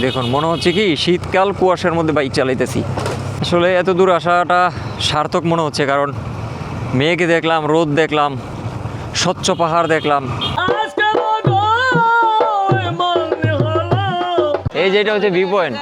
দেখুন মনে হচ্ছে কি শীতকাল কুয়াশার মধ্যে বাইক চালাইতেছি। আসলে এত দূর আসাটা সার্থক মনে হচ্ছে কারণ মেয়েকে দেখলাম রোদ দেখলাম স্বচ্ছ পাহাড় দেখলাম। এই যেটা হচ্ছে ভিউ পয়েন্ট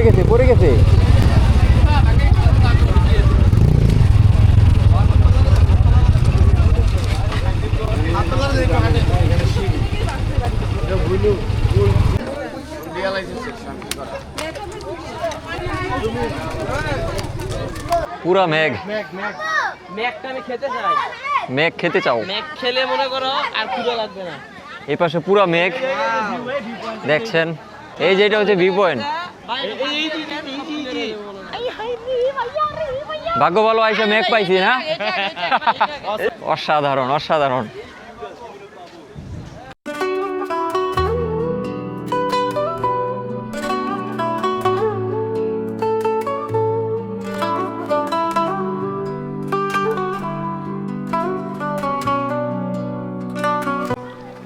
পড়ে গেছে পড়ে গেছে। পুরা মেঘ। ম্যাকটা আমি খেতে চাই। মেঘ খেতে চাও? ম্যাক খেলে মনে করো আর ক্ষুধা লাগবে না। এই পাশে পুরা মেঘ। দেখছেন? এই যেটা হচ্ছে ভিউ পয়েন্ট ভাগ্য ভালো আইসা মেঘ পাইছি না? অসাধারণ অসাধারণ।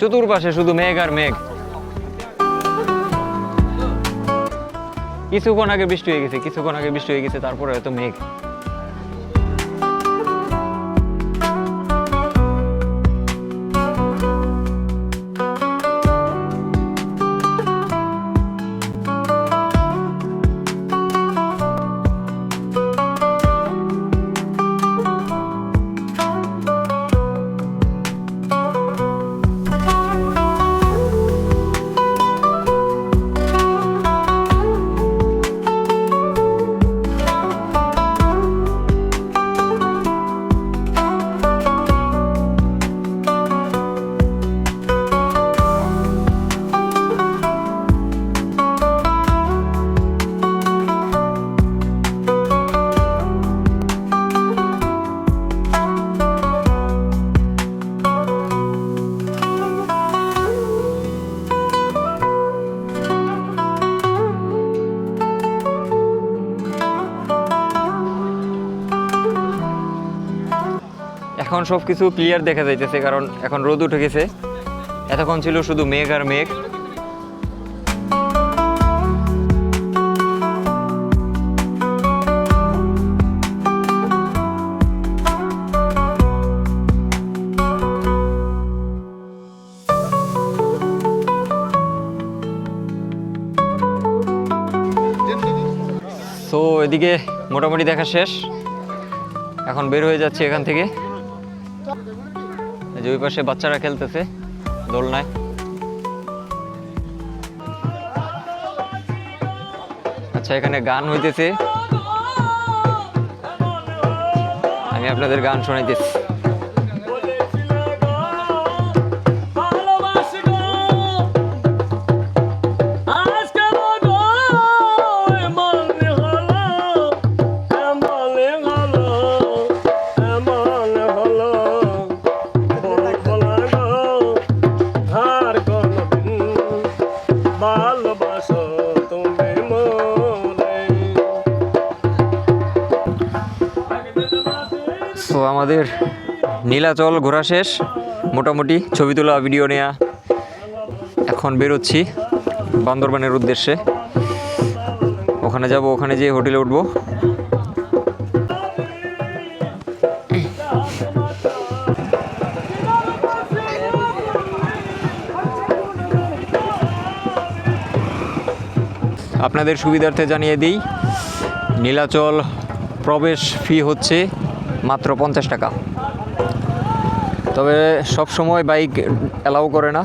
চতুর্পাশে শুধু মেঘ আর মেঘ। কিছুক্ষণ আগে বৃষ্টি হয়ে গেছে কিছুক্ষণ আগে বৃষ্টি হয়ে গেছে তারপরে হয়তো মেঘ। এখন সব কিছু ক্লিয়ার দেখা যাইতেছে, কারণ এখন রোদ উঠে গেছে। এতক্ষণ ছিল শুধু মেঘ আর মেঘ। তো এদিকে মোটামুটি দেখা শেষ। এখন বের হয়ে যাচ্ছে এখান থেকে। যে ওই পাশে বাচ্চারা খেলতেছে দোলনায়। আচ্ছা এখানে গান হইতেছে। আমি আপনাদের গান শোনাইতেছি। তো আমাদের নীলাচল ঘোরা শেষ। মোটামুটি ছবি তোলা, ভিডিও নেয়া। এখন বেরোচ্ছি বান্দরবানের উদ্দেশ্যে। ওখানে যাব, ওখানে যেয়ে হোটেলে উঠবো। আপনাদের সুবিধার্থে জানিয়ে দিই, নীলাচল প্রবেশ ফি হচ্ছে মাত্র পঞ্চাশ টাকা। তবে সব সময় বাইক অ্যালাউ করে না।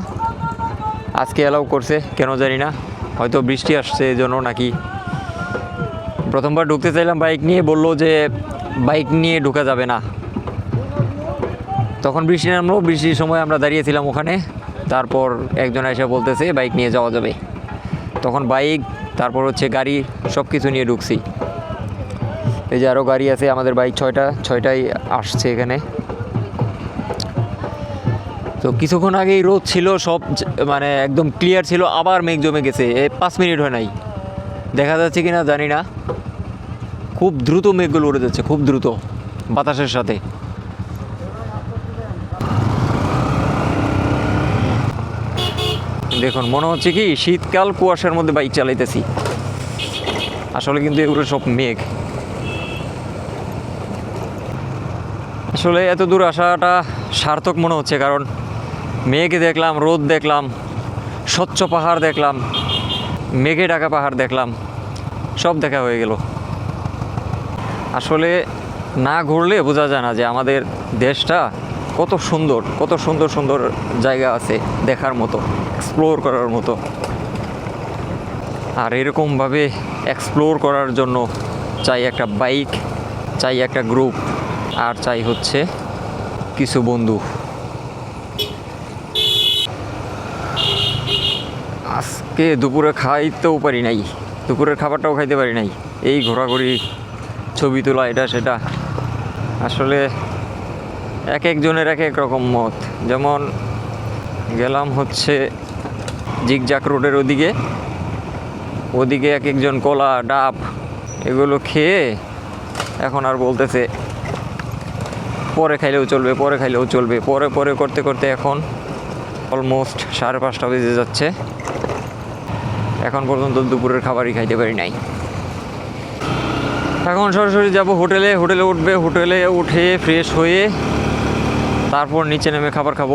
আজকে অ্যালাউ করছে, কেন জানি না। হয়তো বৃষ্টি আসছে এই জন্য নাকি। প্রথমবার ঢুকতে চাইলাম বাইক নিয়ে, বলল যে বাইক নিয়ে ঢুকা যাবে না। তখন বৃষ্টি নামলো, বৃষ্টির সময় আমরা দাঁড়িয়েছিলাম ওখানে। তারপর একজন এসে বলতেছে বাইক নিয়ে যাওয়া যাবে। তখন বাইক তারপর হচ্ছে গাড়ি সব কিছু নিয়ে ঢুকছি। এই যে আরও গাড়ি আছে, আমাদের বাইক ছয়টা, ছয়টাই আসছে এখানে। তো কিছুক্ষণ আগেই রোদ ছিল, সব মানে একদম ক্লিয়ার ছিল, আবার মেঘ জমে গেছে। এ, পাঁচ মিনিট হয় নাই। দেখা যাচ্ছে কিনা জানি না। খুব দ্রুত মেঘগুলো উড়ে যাচ্ছে, খুব দ্রুত বাতাসের সাথে। দেখুন, মনে হচ্ছে কি শীতকাল কুয়াশার মধ্যে বাইক চালাইতেছি। আসলে কিন্তু এগুলো সব মেঘ। আসলে এত দূর আসাটা সার্থক মনে হচ্ছে, কারণ মেঘ দেখলাম, রোদ দেখলাম, স্বচ্ছ পাহাড় দেখলাম, মেঘে ঢাকা পাহাড় দেখলাম, সব দেখা হয়ে গেল। আসলে না ঘুরলে বোঝা যায় না যে আমাদের দেশটা কত সুন্দর কত সুন্দর সুন্দর জায়গা আছে দেখার মতো এক্সপ্লোর করার মতো। আর এরকমভাবে এক্সপ্লোর করার জন্য চাই একটা বাইক চাই একটা গ্রুপ আর চাই হচ্ছে কিছু বন্ধু। আজকে দুপুরে খাইতেও পারি নাই, দুপুরের খাবারটাও খাইতে পারি নাই। এই ঘোরাঘুরি, ছবি তোলা, এটা সেটা। আসলে এক একজনের এক এক রকম মত। যেমন গেলাম হচ্ছে জিগজাক রোডের ওদিকে। ওদিকে এক একজন কলা, ডাব এগুলো খেয়ে এখন আর বলতেছে, পরে খাইলেও চলবে, পরে খাইলেও চলবে। পরে পরে করতে করতে এখন অলমোস্ট সাড়ে পাঁচটা বেজে যাচ্ছে। এখন পর্যন্ত দুপুরের খাবারই খাইতে পারি নাই। এখন সরাসরি যাব হোটেলে। হোটেলে উঠবে। হোটেলে উঠে ফ্রেশ হয়ে তারপর নিচে নেমে খাবার খাব।